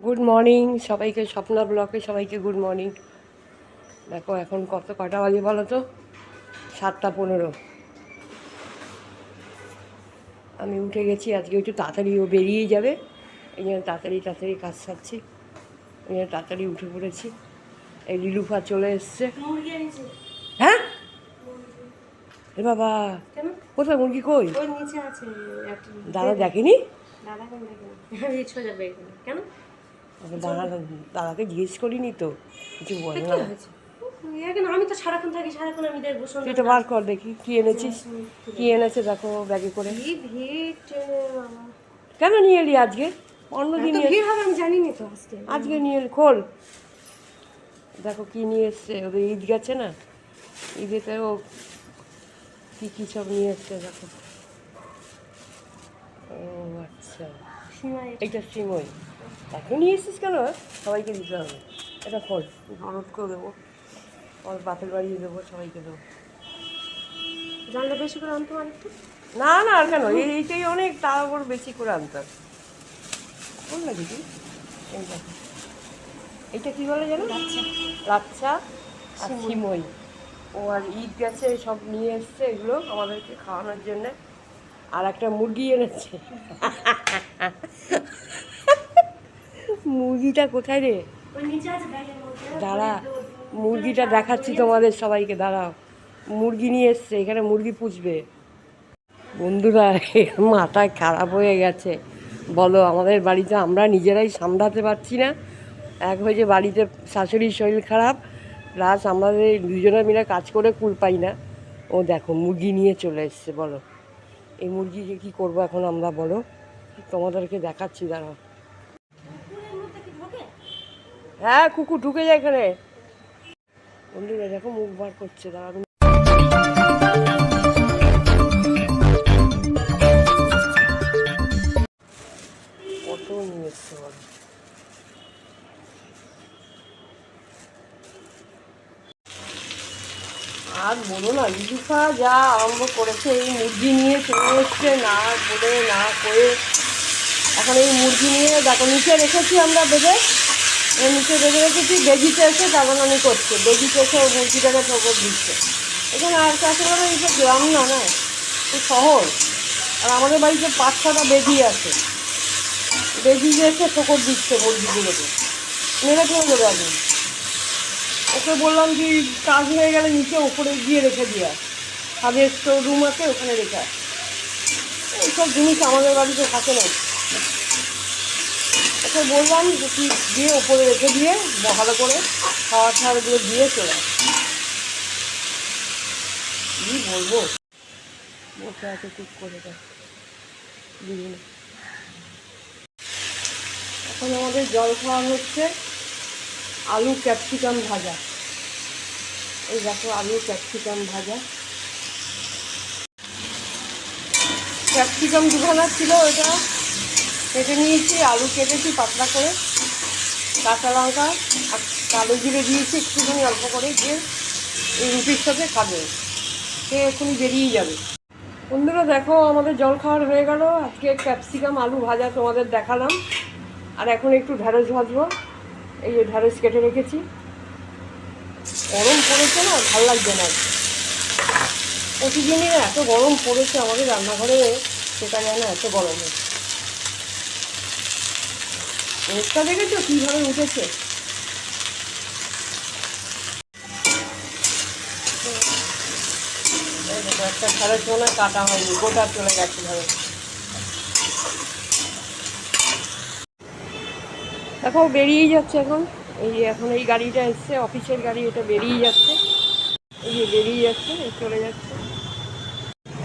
Good morning সবাইকে স্বপ্না ব্লকে সবাইকে গুড মর্নিং দেখো এখন কত কটা বাজে বলো তো? সাতটা পনেরো। আমি উঠে গেছি আজকে একটু তাড়াতাড়ি ও বেরিয়ে যাবে। এই জন্য তাড়াতাড়ি তাড়াতাড়ি কাজ সারছি। এই জন্য তাড়াতাড়ি উঠে পড়েছি। এই লিলুফা চলে এসছে। হ্যাঁ? এ বাবা কোথায়? মুরগি কই? দাদা দেখেনি? দাদা কেন কেন? আমি দাদা দাদাকে জিজ্ঞেস করিনি তো কিছু বলে না আমি তো সারাক্ষণ থাকি সারাক্ষণ আমি দেখব তুই তো বার কর দেখি কি এনেছিস? কি এনেছে দেখো ব্যাগে করে। কেন নিয়ে এলি আজকে? অন্য দিন এত ভিড় হবে আমি জানিনি তো আজকে। আজকে নিয়ে এলি খোল। দেখো কি নিয়ে এসছে ওদের ঈদ গেছে না? ঈদেতে ও কী কী সব নিয়ে এসছে দেখো। ও আচ্ছা। সীমায় এইটা সিমই। তাকে নিয়ে এসছিস কেন? সবাইকে দিতে হবে। এটা খোল। হলুদ করে দেবো। আমার বাপের বাড়ি দেবো সবাইকে দেবো। জানলে বেশি করে আনতে পারি না না আর কেন? এইটাই অনেক তার উপর বেশি করে আনতাম কোন না দিদি এইটা কি বলে জানো লাচ্ছা। আর সিমই। ও আর ঈদ গেছে সব নিয়ে এসছে এগুলো আমাদেরকে খাওয়ানোর জন্য। আর একটা মুরগি এনেছে। মুরগিটা কোথায় রে? দাঁড়া, মুরগিটা দেখাচ্ছি তোমাদের সবাইকে, দাঁড়াও। মুরগি নিয়ে এসছে, এখানে মুরগি পুষবে। বন্ধুরা মাথায় খারাপ হয়ে গেছে। বলো, আমাদের বাড়িতে আমরা নিজেরাই সামলাতে পারছি না। এক হয়েছে বাড়িতে শাশুড়ির শরীর খারাপ প্লাস আমাদের দুজনে মিলে কাজ করে কুল পাই না। ও দেখো, মুরগি নিয়ে চলে এসছে, বলো। এই মুরগিকে কি করব এখন আমরা বলো? তোমাদেরকে দেখাচ্ছি, দাঁড়াও। হ্যাঁ কুকুর ঢুকে যায় এখানে। বন্ধুরা, দেখো মুখ বার করছে দাঁড়া কত নিয়ে এসছে আর বলো না ইদুফা যা আরম্ভ করেছে, এই মুরগি নিয়ে চলে এসছে, না বলে, না করে। এখন এই মুরগি নিয়ে দেখো, নিচে রেখেছি আমরা বেঁধে নিচে বেঁধে রেখেছি বেজিতে এসে দাবানানি করছে। বেজিতে এসে ওই মুরগিটাকে ঠোকর দিচ্ছে। এখানে আর চাষে করে এটা গ্রাম না না খুব শহর। আর আমাদের বাড়িতে পাঁচ ছটা বেজি আছে। বেজি এসে ঠোকর দিচ্ছে মুরগিগুলোকে। মেরে ফেলে দেবে একদম ওকে বললাম যে কাজ হয়ে গেলে নিচে উপরে গিয়ে রেখে দিয়া ছাদের স্টোর রুম আছে, ওখানে রেখে। এইসব জিনিস আমাদের বাড়িতে থাকে না। ওকে বললাম যে, তুই দিয়ে ওপরে রেখে দিয়ে ভালো করে খাওয়া খাওয়াগুলো দিয়ে চলে। কি বলব? বসে আছে, চুপ করে দেয় এখন আমাদের জল খাওয়া হচ্ছে। আলু ক্যাপসিকাম ভাজা। এই দেখো আলু ক্যাপসিকাম ভাজা। ক্যাপসিকাম দুখানা ছিল ওটা। কেটে নিয়েছি, আলু কেটেছি পাতলা করে। কাঁচা লঙ্কা আর কালো জিরে দিয়েছি, একটুখানি অল্প করে দিয়ে এই রুটির সাথে খাবে। সে এক্ষুনি বেরিয়ে যাবে। বন্ধুরা, দেখো আমাদের জল খাওয়ার হয়ে গেল। আজকে ক্যাপসিকাম আলু ভাজা তোমাদের দেখালাম। আর এখন একটু ঢ্যাঁড়স ভাজবো। এই যে ঢ্যাঁড়স কেটে রেখেছি। গরম পড়েছে না, ভালো লাগছে না। প্রতিদিনই এত গরম পড়েছে আমাদের রান্নাঘরে, সেটা যায় না এত গরমে। রোদটা দেখেছ? কীভাবে উঠেছে? একটা ঢ্যাঁড়স মনে কাটা হয়নি, গোটা চলে গেছে ঢ্যাঁড়স দেখো, বেরিয়েই যাচ্ছে এখন। এই যে এখন এই গাড়িটা এসছে, অফিসের গাড়ি, এটা বেরিয়ে যাচ্ছে। এই যে বেরিয়ে যাচ্ছে, এই চলে যাচ্ছে।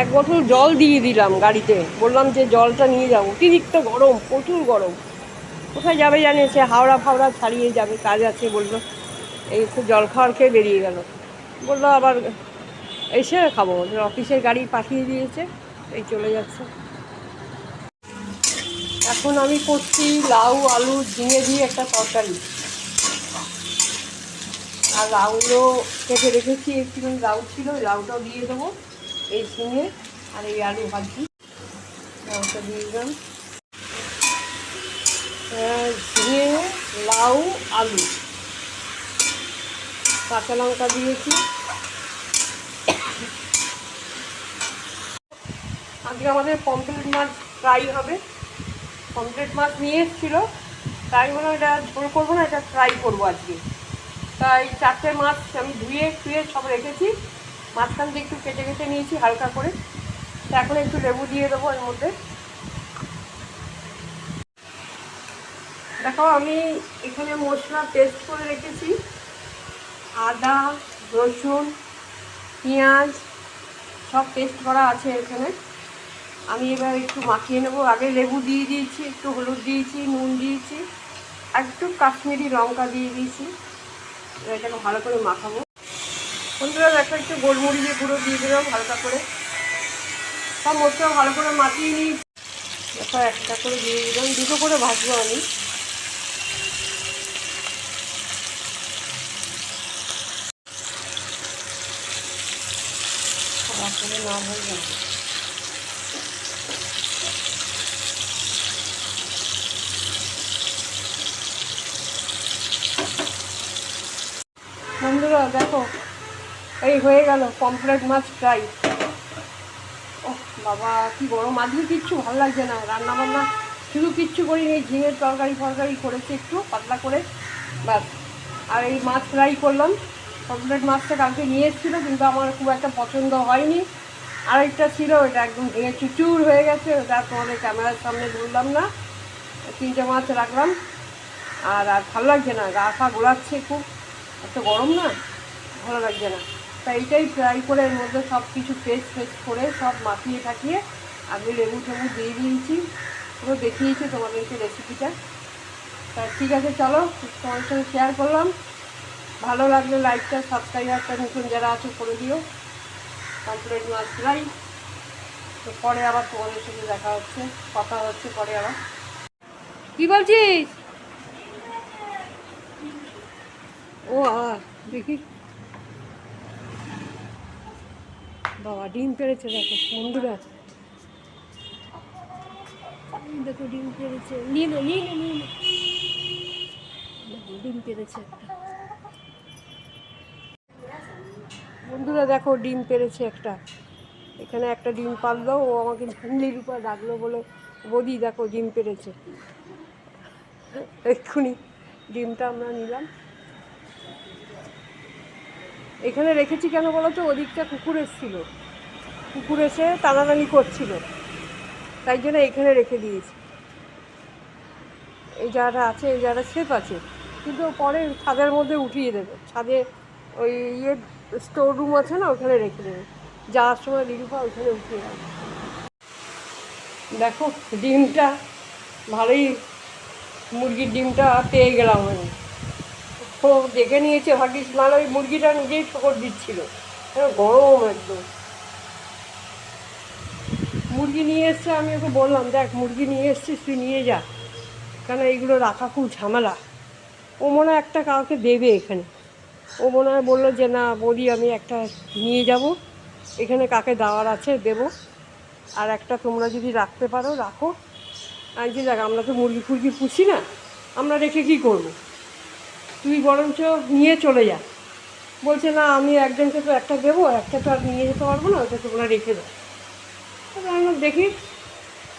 এক বোতল জল দিয়ে দিলাম গাড়িতে। বললাম যে জলটা নিয়ে যাব। অতিরিক্ত গরম, প্রচুর গরম। কোথায় যাবে জানে, সে হাওড়া ফাওড়া ছাড়িয়ে যাবে, কাজ আছে বলল। এই একটু জল খাওয়ার খেয়ে বেরিয়ে গেল। বলল আবার এসে খাব। অফিসের গাড়ি পাঠিয়ে দিয়েছে, এই চলে যাচ্ছে। এখন আমি করছি লাউ, আলু, ঝিঙে দিয়ে একটা তরকারি। আর লাউগুলো কেটে রেখেছি একটুখানি লাউ ছিল লাউটাও দিয়ে দেবো, এই ঝিঙে আর এই আলু ভাজি। লাউটা দিয়ে দিলাম। ঝিঙে, লাউ, আলু। কাঁচা লঙ্কা দিয়েছি। আজকে আমাদের পমফ্রেট মাছ ফ্রাই হবে। পমফ্রেট মাছ নিয়ে এসেছিল। তাই বলে এটা ঝোল করব না, এটা ফ্রাই করব আজকে। তাই চারটে মাছ আমি ধুয়ে ধুয়ে সব রেখেছি। মাঝখান দিয়ে একটু কেটে কেটে নিয়েছি হালকা করে। তা এখন একটু লেবু দিয়ে দেবো এর মধ্যে। দেখো, আমি এখানে মশলা পেস্ট করে রেখেছি। আদা, রসুন, পেঁয়াজ, সব পেস্ট করা আছে এখানে। আমি এবার একটু মাখিয়ে নেব। আগে লেবু দিয়ে দিয়েছি, একটু হলুদ দিয়েছি, নুন দিয়েছি, আর একটু কাশ্মীরি লঙ্কা দিয়ে দিয়েছি। এটাকে ভালো করে মাখাবো। বন্ধুরা, দেখো একটু গোলমরিচের গুঁড়ো দিয়ে দিলাম হালকা করে। সব মশলা ভালো করে মাখিয়ে নিই দেখো একটা করে দিয়ে দিলাম। দুটো করে ভাজবো আমি। না হয়ে যাবে বন্ধুরা দেখো, এই হয়ে গেল পমফ্রেট মাছ ফ্রাই ও বাবা, কি গরম। আজকে কিচ্ছু ভালো লাগছে না। রান্না বান্না শুধু কিচ্ছু করিনি, ঝিঙের তরকারি ফরকারি করেছি একটু, পাতলা করে, ব্যাস। আর এই মাছ ফ্রাই করলাম। পমফ্রেট মাছটা কালকে নিয়ে এসেছিল, কিন্তু আমার খুব একটা পছন্দ হয়নি। আরেকটা ছিল, ওটা একদম ভেঙে চুচুর হয়ে গেছে, ওটা তোমাদের ক্যামেরার সামনে ধরলাম না। তিনটে মাছ রাখলাম। আর আর ভালো লাগছে না গা ফা গোলাচ্ছে খুব। এত গরম না? ভালো লাগছে না। তা এইটাই ফ্রাই করে এর মধ্যে সব কিছু পেস্ট ফেস্ট করে সব মাখিয়ে ঠাকিয়ে আগে লেবু টেবু দিয়ে দিয়েছি। পুরো দেখিয়েছি তোমাদেরকে রেসিপিটা তা ঠিক আছে, চলো তোমার সঙ্গে শেয়ার করলাম। ভালো লাগলে লাইকটা সাবস্ক্রাইবারটা নতুন যারা আছে করে দিও। কমপ্লিট মাছ ফ্রাই তো পরে আবার তোমাদের সঙ্গে দেখা হচ্ছে, কথা হচ্ছে পরে আবার। কি বলছিস? ও, আ, দেখি। বাবা, ডিম পেড়েছে দেখো, বন্ধুরা। দেখো, ডিম পেড়েছে নিয়ে নে, নিয়ে ডিম পেড়েছে একটা। বন্ধুরা, দেখো, ডিম পেড়েছে একটা। এখানে একটা ডিম পারল ও আমাকে উপর ডাকলো বলে, বদি, দেখো, ডিম পেড়েছে এক্ষুনি ডিমটা আমরা নিলাম। এখানে রেখেছি কেন বলো তো? ওদিকটা কুকুর এসেছিল। কুকুর এসে টানাটানি করছিল। তাই জন্য এখানে রেখে দিয়েছি। এই জায়গাটা আছে, এই জায়গাটা সেফ আছে, কিন্তু পরে ছাদের মধ্যে উঠিয়ে দেবে। ছাদে ওই ইয়ে স্টোর রুম আছে না, ওখানে রেখে দেবে। যাওয়ার সময় লিরুপা ওখানে উঠিয়ে দেবে। দেখো, ডিমটা ভালোই মুরগির ডিমটা পেয়ে গেলাম আমি। ও দেখে নিয়েছে, ভাগ্যিস মানে ওই মুরগিটা নিজেই ঠোকর দিচ্ছিল। গরম একদম। মুরগি নিয়ে এসছে, আমি ওকে বললাম, দেখ, মুরগি নিয়ে এসছিস, তুই নিয়ে যা। কেন এইগুলো রাখা খুব ঝামেলা। ও মনে হয় একটা কাউকে দেবে এখানে। ও মনে হয় বলল যে, না বলি আমি একটা নিয়ে যাব। এখানে কাকে দেওয়ার আছে, দেবো। আর একটা তোমরা যদি রাখতে পারো, রাখো। আর যে দেখ, আমরা তো মুরগি ফুরগি পুষি না, আমরা রেখে কী করব? তুই বরঞ্চ নিয়ে চলে যা। বলছে, না, আমি একজনকে তো একটা দেবো, একটা তো আর নিয়ে যেতে পারব না ওটা তোমরা রেখে দাও। তাহলে আমি দেখি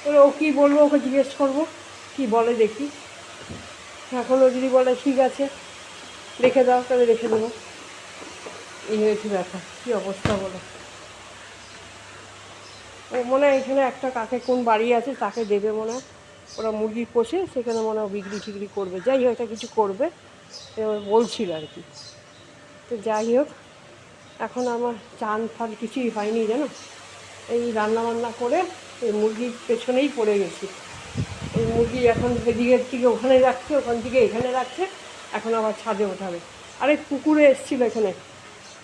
এবার ও কী বলব, ওকে জিজ্ঞেস করব, কি বলে দেখি। এখন ও যদি বলে, ঠিক আছে, রেখে দাও, তাহলে রেখে দেবো। এই হয়েছে ব্যাপার, কী অবস্থা বলো? ও মনে হয় এখানে একটা কাকে কোন বাড়ি আছে, তাকে দেবে মনে হয়। ওরা মুরগি পোষে, সেখানে মনে হয় বিক্রি টিক্রি করবে। যাই একটা কিছু করবে। বলছিল আর কি। তো যাই হোক, এখন আমার চান ফান কিছুই হয়নি জানো? এই রান্না বান্না করে এই মুরগির পেছনেই পড়ে গেছি। এই মুরগি এখন এদিকের থেকে ওখানে রাখছে, ওখান থেকে এখানে রাখছে, এখন আবার ছাদে ওঠাবে। আরে কুকুরে এসছিল এখানে।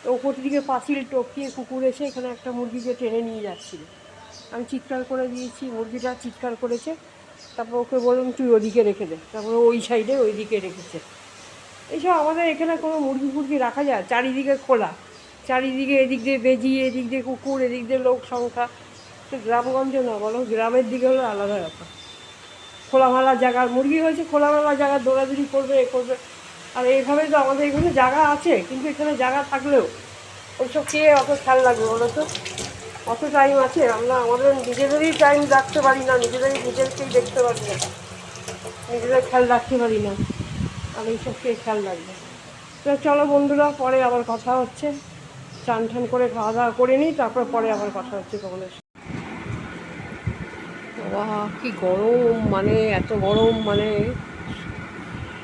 তো ওপর দিকে পাঁচিল টপকিয়ে কুকুর এসে এখানে একটা মুরগিকে টেনে নিয়ে যাচ্ছিল। আমি চিৎকার করে দিয়েছি, মুরগিটা চিৎকার করেছে। তারপর ওকে বললাম, তুই ওদিকে রেখে দে। তারপর ওই সাইডে ওইদিকে রেখেছে। এইসব আমাদের এখানে কোনো মুরগি ফুরগি রাখা যায় চারিদিকে খোলা। চারিদিকে এদিক দিয়ে বেজি, এদিক দিয়ে কুকুর, এদিক দিয়ে লোক সংখ্যা। গ্রামগঞ্জে না, বলো, গ্রামের দিকে হলো আলাদা ব্যাপার। খোলামেলা জায়গা, মুরগি হয়েছে খোলামেলা জায়গা, দৌড়াদৌড়ি করবে, এ করবে। আর এইভাবে তো আমাদের এখানে জায়গা আছে, কিন্তু এখানে জায়গা থাকলেও ওইসব কে অত খেয়াল লাগবে বলো তো। অত টাইম আছে, আমরা আমাদের নিজেদেরই টাইম রাখতে পারি না নিজেদেরই নিজেদেরকেই দেখতে পারি না। নিজেদের খেয়াল রাখতে পারি না। আর এইসব খেয়ে খেয়াল রাখবে। তো চলো বন্ধুরা, পরে আবার কথা হচ্ছে। চান টান করে খাওয়া দাওয়া করে নিই, তারপর পরে আবার কথা হচ্ছে সাথে। বাবা কি গরম মানে এত গরম মানে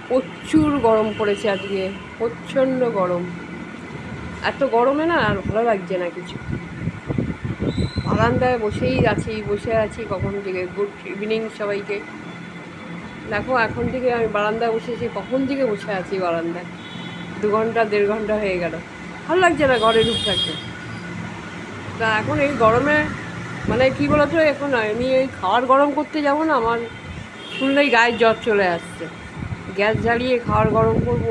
প্রচুর গরম পড়েছে আজকে, প্রচণ্ড গরম। এত গরমে না আর ভালো লাগছে না কিছু। বারান্দায় বসেই আছি, বসে আছি কখন থেকে, গুড ইভিনিং সবাইকে। দেখো, এখন থেকে আমি বারান্দায় বসেছি কখন থেকে বসে আছি বারান্দায়? দু ঘণ্টা, দেড় ঘণ্টা হয়ে গেল। ভালো লাগছে না ঘরে ঢুক থাকতে? তা এখন এই গরমে মানে কি বলতো, এখন আমি এই খাওয়ার গরম করতে যাব না, আমার শুনলেই গায়ে জ্বর চলে আসছে। গ্যাস জ্বালিয়ে খাওয়ার গরম করব।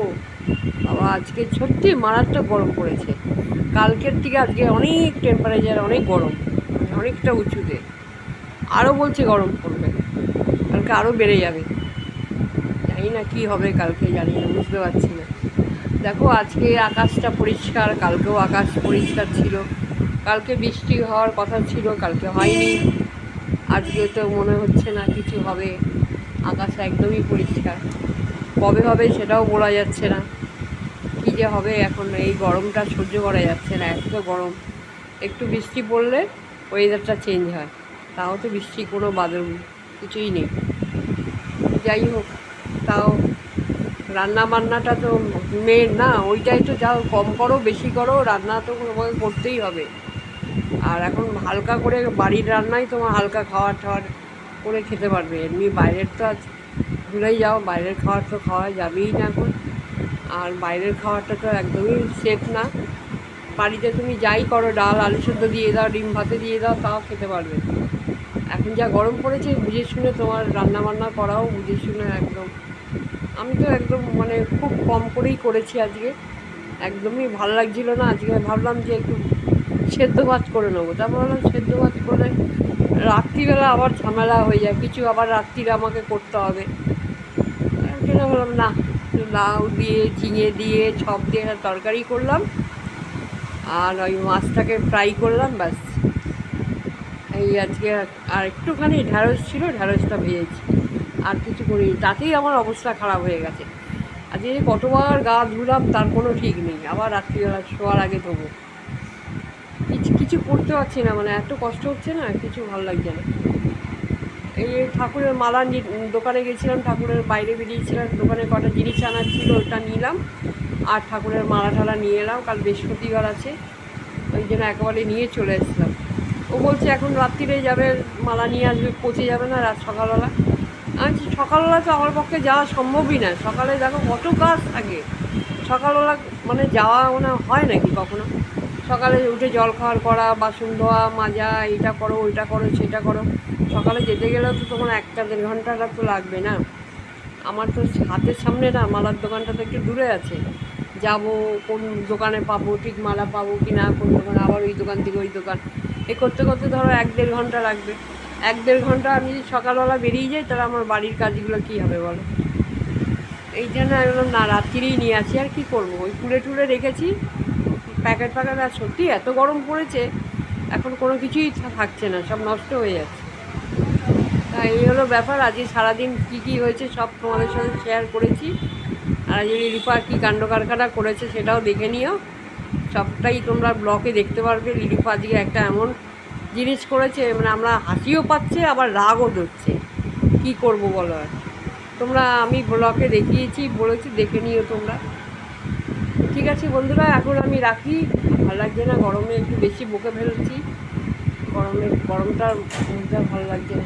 বাবা, আজকে সত্যি মারাত্মক গরম পড়েছে। কালকের থেকে আজকে অনেক টেম্পারেচার অনেক গরম, অনেকটা উঁচুতে। আরও বলছে গরম পড়বে। কালকে আরও বেড়ে যাবে। জানি না কী হবে কালকে, জানি না, বুঝতে পারছি না। দেখো, আজকে আকাশটা পরিষ্কার, কালকেও আকাশ পরিষ্কার ছিল। কালকে বৃষ্টি হওয়ার কথা ছিল, কালকে হয়নি। আজকে তো মনে হচ্ছে না কিছু হবে। আকাশ একদমই পরিষ্কার। কবে হবে সেটাও বলা যাচ্ছে না। কী যে হবে এখন, এই গরমটা সহ্য করা যাচ্ছে না, এত গরম। একটু বৃষ্টি পড়লে ওয়েদারটা চেঞ্জ হয়। তাও তো বৃষ্টি কোনো বাদল কিছুই নেই। যাই হোক তাও রান্না বান্নাটা তো মেন না, ওইটাই তো যাও কম করো, বেশি করো, রান্না তো তোমাকে করতেই হবে। আর এখন হালকা করে বাড়ির রান্নাই তোমার হালকা খাওয়ার টাওয়ার করে খেতে পারবে। এমনি বাইরের তো আজ ভুলেই যাও, বাইরের খাবার তো খাওয়া যাবেই না এখন। আর বাইরের খাবারটা তো একদমই সেফ না। বাড়িতে তুমি যাই করো, ডাল, আলু সেদ্ধ দিয়ে দাও, ডিম ভাতে দিয়ে দাও, তাও খেতে পারবে। এখন যা গরম পড়েছে, বুঝে শুনে তোমার রান্না বান্না করাও, বুঝে শুনে একদম আমি তো একদম মানে খুব কম করেই করেছি আজকে। একদমই ভালো লাগছিল না। আজকে ভাবলাম যে একটু সেদ্ধ ভাত করে নেব। তারপর ভাবলাম সেদ্ধ ভাত করে রাত্রিবেলা আবার ঝামেলা হয়ে যায়। কিছু আবার রাত্রিরে আমাকে করতে হবে। জন্য বললাম, না, লাউ দিয়ে, ঝিঙে দিয়ে সব দিয়ে একটা তরকারি করলাম। আর ওই মাছটাকে ফ্রাই করলাম, ব্যাস। এই আজকে আর একটুখানি ঢ্যাঁড়স ছিল ঢ্যাঁড়সটা ভেজেছি। আর কিছু করিনি। তাতেই আমার অবস্থা খারাপ হয়ে গেছে। আজকে যে কতবার গা ধুলাম, তার কোনো ঠিক নেই। আবার রাত্রিবেলা শোয়ার আগে ধোবো। কিছু কিছু করতে পারছি না মানে এত কষ্ট হচ্ছে না, কিছু ভালো লাগছে না। এই ঠাকুরের মালা দোকানে গেছিলাম, ঠাকুরের বাইরে বেরিয়েছিলাম, দোকানে কটা জিনিস আনার ছিল ওটা নিলাম। আর ঠাকুরের মালা ঠালা নিয়ে এলাম, কাল বৃহস্পতিবার আছে। ওই জন্য একেবারে নিয়ে চলে এসেছিলাম। ও বলছে, এখন রাত্রিরে যাবে, মালা নিয়ে আসবে, পচে যাবে না রাত সকালবেলা। আমি সকালবেলা তো আমার পক্ষে যাওয়া সম্ভবই না। সকালে দেখো কত কাজ থাকে। সকালবেলা মানে যাওয়া মানে হয় নাকি কখনো? সকালে উঠে জল খাওয়ার করা, বাসন ধোয়া, মাজা এটা করো, ওইটা করো, সেটা করো। সকালে যেতে গেলেও তো তোমার একটা দেড় ঘন্টাটা তো লাগবে না। আমার তো হাতের সামনে না, মালার দোকানটা তো একটু দূরে আছে। যাব কোন দোকানে পাবো, ঠিক মালা পাবো কি না কোন দোকানে, আবার ওই দোকান থেকে ওই দোকান। এ করতে করতে ধরো এক দেড় ঘণ্টা লাগবে। এক দেড় ঘণ্টা আমি যদি সকালবেলা বেরিয়ে যাই, তাহলে আমার বাড়ির কাজগুলো কী হবে বলো? এই জন্য আমি বললাম, না, রাত্রিরেই নিয়ে আসি, আর কি করব? ওই তুলে টুলে রেখেছি, প্যাকেট প্যাকেট আর সত্যি এত গরম পড়েছে, এখন কোনো কিছুই থাকছে না, সব নষ্ট হয়ে যাচ্ছে। তা এই হলো ব্যাপার আজকে সারাদিন কী কী হয়েছে সব তোমাদের সাথে শেয়ার করেছি, আর আজকে লিলিপা কী কাণ্ড কারখানা করেছে সেটাও দেখে নিও। সবটাই তোমরা ব্লকে দেখতে পারবে লিলিপা আজকে একটা এমন জিনিস করেছে মানে আমরা হাসিও পাচ্ছে, আবার রাগও ধরছে। কী করব বলো আর? তোমরা, আমি ব্লকে দেখিয়েছি, বলেছি দেখে নিও তোমরা। ঠিক আছে বন্ধুরা, এখন আমি রাখি। ভালো লাগছে না, গরমে একটু বেশি বকে ফেলছি। গরমে গরমটার মধ্যে ভালো লাগছে না।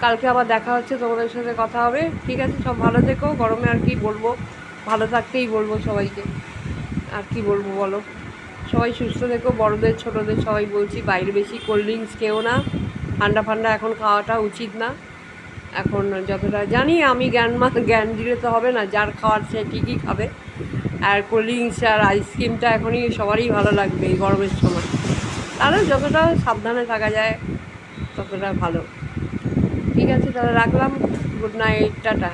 কালকে আবার দেখা হচ্ছে, তোমাদের সাথে কথা হবে। ঠিক আছে, সব ভালো থেকো, গরমে আর কি বলব? ভালো থাকতেই বলব সবাইকে। আর কি বলব বলো? সবাই সুস্থ থেকো, বড়দের, ছোটদের সবাই বলছি বাইরে বেশি কোল্ড ড্রিঙ্কস খেও না। ঠান্ডা ফান্ডা এখন খাওয়াটা উচিত না। এখন যতটা জানি আমি জ্ঞান জ্ঞান দিলে তো হবে না, যার খাওয়ার সে ঠিকই খাবে। আর কোল্ড ড্রিঙ্কস আর আইসক্রিমটা এখনই সবারই ভালো লাগবে এই গরমের সময়। তাহলে যতটা সাবধানে থাকা যায়, ততটা ভালো। ঠিক আছে, তাহলে রাখলাম। Good night tata.